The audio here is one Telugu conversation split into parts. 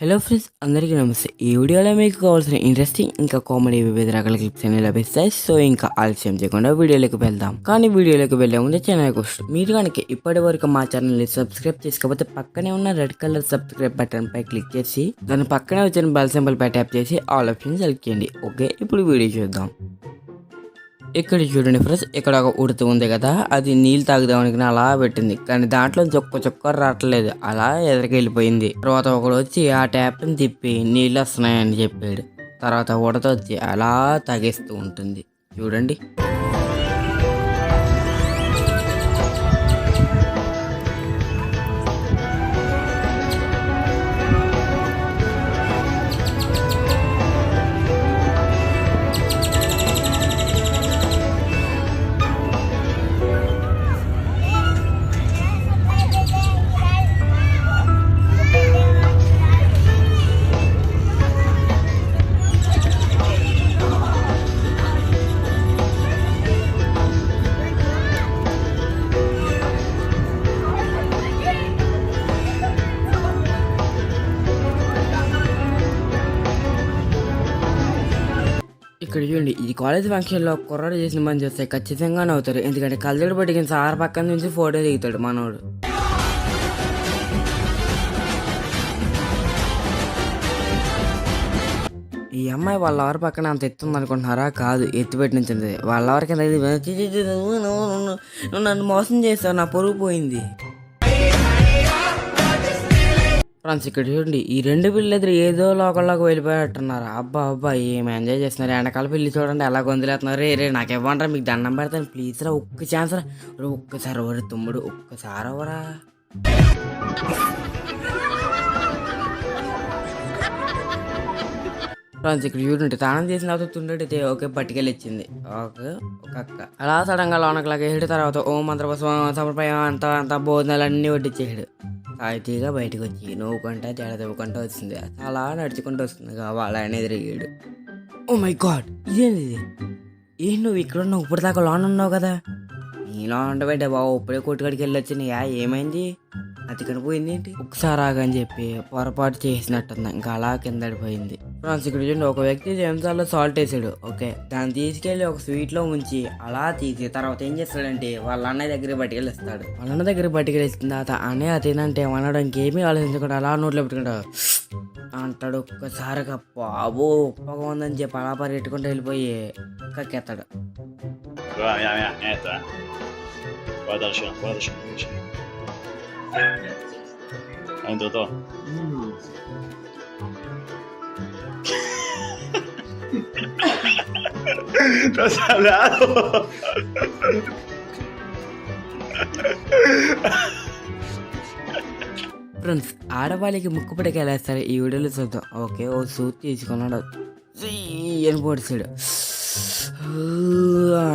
హలో ఫ్రెండ్స్ అందరికీ నమస్తే. ఈ వీడియోలో మీకు కావాల్సిన ఇంట్రెస్టింగ్ ఇంకా కామెడీ వివిధ రకాల క్లిప్స్ అనేవి లభిస్తాయి. సో ఇంకా ఆలస్యం చేయకుండా వీడియోలోకి వెళ్దాం. కానీ వీడియోలోకి వెళ్ళే ముందు ఛానల్ కోసం మీరు కనుక ఇప్పటి వరకు మా ఛానల్ని సబ్స్క్రైబ్ చేసుకోకపోతే పక్కనే ఉన్న రెడ్ కలర్ సబ్స్క్రైబ్ బటన్ పై క్లిక్ చేసి దాని పక్కనే వచ్చిన బెల్ సింబల్ పై ట్యాప్ చేసి ఆల్ ఆప్షన్ సెలెక్ట్ చేయండి. ఓకే ఇప్పుడు వీడియో చూద్దాం. ఇక్కడ చూడండి ఫ్రెండ్స్ ఇక్కడ ఒక ఉడుతు ఉంది కదా అది నీళ్ళు తాగుదామని అలా పెట్టింది. కానీ దాంట్లో చొక్క చొక్క రావట్లేదు అలా ఎదురుకి వెళ్ళిపోయింది తర్వాత ఒకడు వచ్చి ఆ ట్యాప్ని తిప్పి నీళ్ళు వస్తున్నాయని చెప్పాడు. తర్వాత ఉడత వచ్చి అలా తాగేస్తూ ఉంటుంది. చూడండి. చూడండి ఈ కాలేజ్ ఫంక్షన్లో కుర్రాడు చేసిన పని చూస్తే ఖచ్చితంగా నవ్వుతారు ఎందుకంటే కళ్ళజోడు పట్టుకుని సార్ పక్కన నుంచి ఫోటో దిగుతాడు మనోడు. ఈ అమ్మాయి వాళ్ళ ఎవరి పక్కన అంత ఎత్తుంది అనుకుంటున్నారా? కాదు ఎత్తు పెట్టించింది. వాళ్ళ ఎవరికి నువ్వు నన్ను మోసం చేస్తావు నా పొరుగు పోయింది. ఫ్రెండ్స్ ఇక్కడ చూడండి ఈ రెండు పిల్లలు ఏదో లోకల్లోకి వెళ్ళిపోయేట్టున్నారు అబ్బా అబ్బా ఏం ఎంజాయ్ చేస్తున్నారు? ఎండకాల పిల్లి చూడండి ఎలా గొంతులేస్తున్నారు? రే రే నాకు ఇవ్వంటారా మీకు దండం పెడతాను. ప్లీజ్ రా ఒక్క ఛాన్స్ రా ఒక్కసారి ఎవరు తమ్ముడు? ఒక్కసారి ఎవరా? ఫ్రెండ్స్ ఇక్కడ చూడండి తానం చేసిన తర్వాత తుండడితే ఓకే పట్టుకెళ్ళి ఇచ్చింది ఓకే ఒక అక్క. అలా సడన్గా లోనకి లాగేసాడు తర్వాత ఓ మంత్ర సమర్పయం అంత అంత భోజనాలు అన్ని వడ్డిచ్చేసాడు తాయితీగా బయటకు వచ్చి నవ్వుకుంటా తేడా తవ్వుకుంటా వచ్చింది. అలా నడుచుకుంటూ వస్తుంది. వాళ్ళ అనేది తిరిగాడు ఓ మై గాడ్ ఇదేంది ఇది నువ్వు ఇక్కడ ఉన్నావు? ఇప్పుడు దాకా లోన్ ఉన్నావు కదా? నీలో ఉండబెట్టే బాబు ఇప్పుడే కొట్టుకడికి వెళ్ళొచ్చి యా ఏమైంది? అతికని పోయింది ఏంటి? ఒకసారి ఆగని చెప్పి పొరపాటు చేసినట్టుంది. ఇంకా అలా కిందడిపోయింది ఫ్రెండ్స్ ఇక్కడ చూడండి ఒక వ్యక్తి చెంచాలో సాల్ట్ వేసాడు. ఓకే దాన్ని తీసుకెళ్ళి ఒక స్వీట్లో ఉంచి అలా తీసి తర్వాత ఏం చేస్తాడంటే వాళ్ళ అన్నయ్య దగ్గర పట్టుకెళ్ళిస్తాడు వాళ్ళ అన్న దగ్గర పట్టుకెళ్ళిన తర్వాత అన్నయ్య తినంటే అనడానికి ఇంకేమీ ఆలోచించకుండా అలా నోట్లో పెట్టుకుంటాడు అంటాడు ఒక్కసారిగా బాబో ఉప్పగా ఉందని చెప్పి అలా పరిగెట్టుకుంటూ వెళ్ళిపోయి కక్కెత్తాడు. Guarda, mira, mira, mira esta. eh. Guarda il scena, guarda il scena, guarda il scena. Ha entrato todo. ¡Te has hablado! Friends ఆడవాళ్ళకి ముక్కు పడికి వెళ్ళేస్తారు ఈ వీడియోలో చూద్దాం ఓకే ఓ సూట్ తీసుకున్నాడు జీ అని పొడిచాడు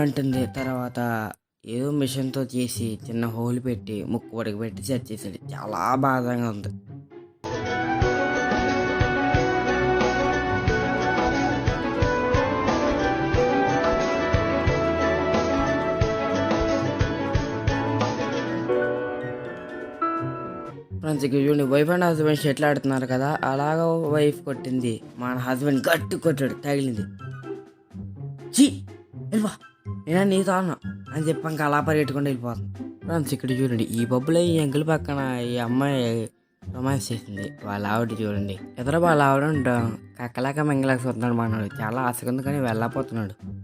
అంటుంది. తర్వాత ఏదో మిషన్తో చేసి చిన్న హోల్ పెట్టి ముక్కు పడికి పెట్టి సెట్ చేసాడు చాలా బాధగా ఉంది. ఫ్రెండ్స్ చూడండి వైఫ్ అండ్ హస్బెండ్ షెట్లు ఆడుతున్నారు కదా అలాగ వైఫ్ కొట్టింది. మన హస్బెండ్ గట్టి కొట్టాడు తగిలింది. చీ వెళ్ళిపో. నేను నీతో అన్నా. అని చెప్పాక అలా పరిగెట్టుకుంటూ వెళ్ళిపోతుంది. ఫ్రెండ్స్ ఇక్కడ చూడండి ఈ పబ్బులో ఈ అంకుల్ పక్కన ఈ అమ్మాయి రొమాన్స్ చేసింది. వాళ్ళ ఆవిడ చూడండి. ఎదురు వాళ్ళ ఆవిడ కక్కలేక కక్కలాక మెంగలాక చూస్తున్నాడు మనోడు. చాలా ఆశగా ఉంది కానీ వెళ్ళకపోతున్నాడు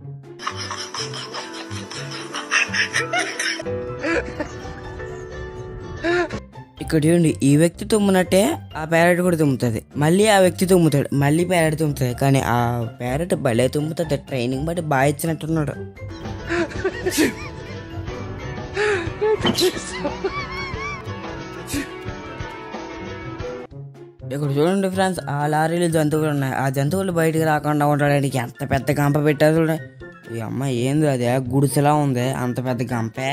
ఇక్కడ చూడండి ఈ వ్యక్తి తుమ్మునట్టే ఆ ప్యారెట్ కూడా తుమ్ముతుంది. మళ్ళీ ఆ వ్యక్తి తుమ్ముతాడు. మళ్ళీ ప్యారెట్ తుమ్ముతుంది. కానీ ఆ ప్యారెట్ భలే తుమ్ముతుంది. ట్రైనింగ్ బట్టి బాగా ఇచ్చినట్టున్నాడు. ఇక్కడ చూడండి ఫ్రెండ్స్ ఆ లారీలు జంతువులు ఉన్నాయి. ఆ జంతువులు బయటికి రాకుండా ఉండడానికి ఎంత పెద్ద గంప పెట్టారు చూడండి. ఈ అమ్మాయి ఏంది అదే? గుడిసెలా ఉంది? అంత పెద్ద గంపే?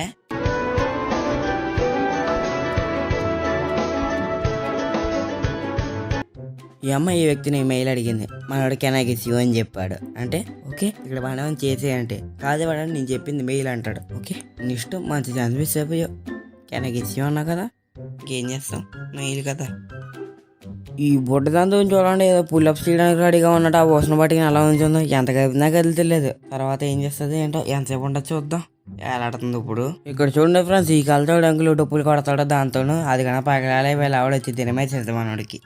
ఈ అమ్మాయి ఈ వ్యక్తిని మెయిల్ అడిగింది. మనవాడు కెనాకి శివ అని చెప్పాడు. అంటే ఓకే ఇక్కడ మనం చేసేయంటే కాదు వాడని నేను చెప్పింది మెయిల్ అంటాడు. ఓకే నీ ఇష్టం మంచి ఛాన్స్ మిస్ కెనాకి అన్నా కదా? ఇంకేం చేస్తాం? మెయిల్ కదా. ఈ బుడ్డదంతా చూడండి ఏదో పుల్అప్స్ చేయడానికి రెడీగా ఉన్నట్టు ఆ ఊసన పట్టుకుని ఎలా ఉంచుందో. ఎంత కదిపినా కదిలితలేదు తర్వాత ఏం చేస్తుంది ఏంటో ఎంతసేపు ఉండదు చూద్దాం. ఎలాడుతుంది ఇప్పుడు? ఇక్కడ చూడండి ఫ్రెండ్స్ ఈ కాలతో అంకులు డప్పులు కొడతాడు దాంతోను. అది కన్నా పగలాలే వీళ్ళ ఆవిడ వచ్చి తినమే చేద్దాం మనోడికి.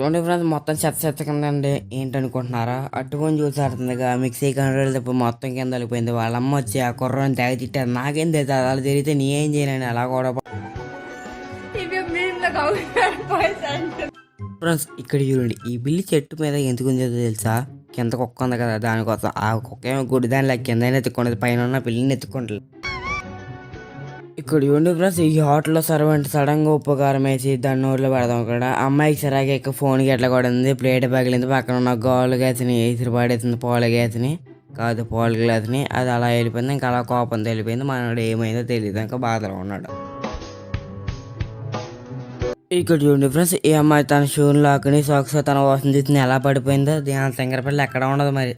చూడండి ఫ్రెండ్స్ మొత్తం చెత్త చెత్త కింద అండి. ఏంటనుకుంటున్నారా? అట్టుకొని చూసాడుతుందిగా మిక్సీ కంట్రోల్ తప్ప మొత్తం కింద వెళ్ళిపోయింది వాళ్ళమ్మ వచ్చి ఆ కుర్రని తెగ తిట్టారు. నాకేం తెలియదు అలా తిరిగితే నీ ఏం చేయలేను అలా కూడా ఫ్రెండ్స్ ఇక్కడ చూడండి. ఈ బిల్లి చెట్టు మీద ఎందుకు ఉందో తెలుసా? కింద కుక్క ఉంది కదా దానికోసం. ఆ కుక్క ఏమో గుడి దాని లెక్క కింద ఎత్తుకుంటుంది పైన ఉన్న పిల్లిని ఎత్తుకుంటుంది ఇక్కడ చూడండి ఫ్రెండ్స్ ఈ హోటల్లో సర్వెంట్ సడన్గా వేసి దాన్ని నోట్లో పెడదాం ఇక్కడ అమ్మాయికి సరిగా ఇక్కడ ఫోన్కి ఎట్లా కొడింది ప్లేట్ పగిలింది పక్కన ఉన్న గోళ్ళ గ్యాస్ని ఎసిరి పడేసింది పాల గ్యాస్ని. కాదు పోల గ్లాస్ని. అది అలా వెళ్ళిపోయింది ఇంకా అలా కోపం తెలిపోయింది మనోడు ఏమైందో తెలియదు ఇంకా బాధలో ఉన్నాడు. ఇక్కడ చూడండి ఫ్రెండ్స్ ఈ అమ్మాయి తన షూని లాక్కుని సాక్స్ తన వాసన తీసి ఎలా పడిపోయిందో. దీని శంకరపల్లి ఎక్కడ ఉండదు మరి.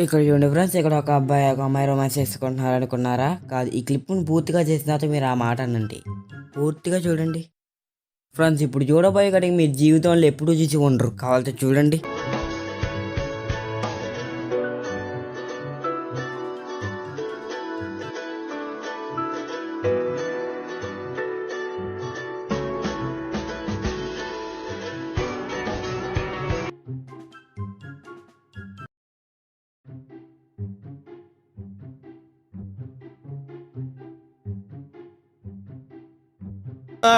ఇక్కడ చూడండి ఫ్రెండ్స్ ఇక్కడ ఒక అబ్బాయి ఒక అమ్మాయి రొమాన్స్ చేసుకుంటున్నారు అనుకున్నారా? కాదు ఈ క్లిప్ను పూర్తిగా చేసిన తర్వాత మీరు ఆ మాట అనండి. పూర్తిగా చూడండి. ఫ్రెండ్స్ ఇప్పుడు చూడబోయే కడిగి మీ జీవితంలో ఎప్పుడూ చూసి ఉండరు. కావాలంటే చూడండి. ఆ,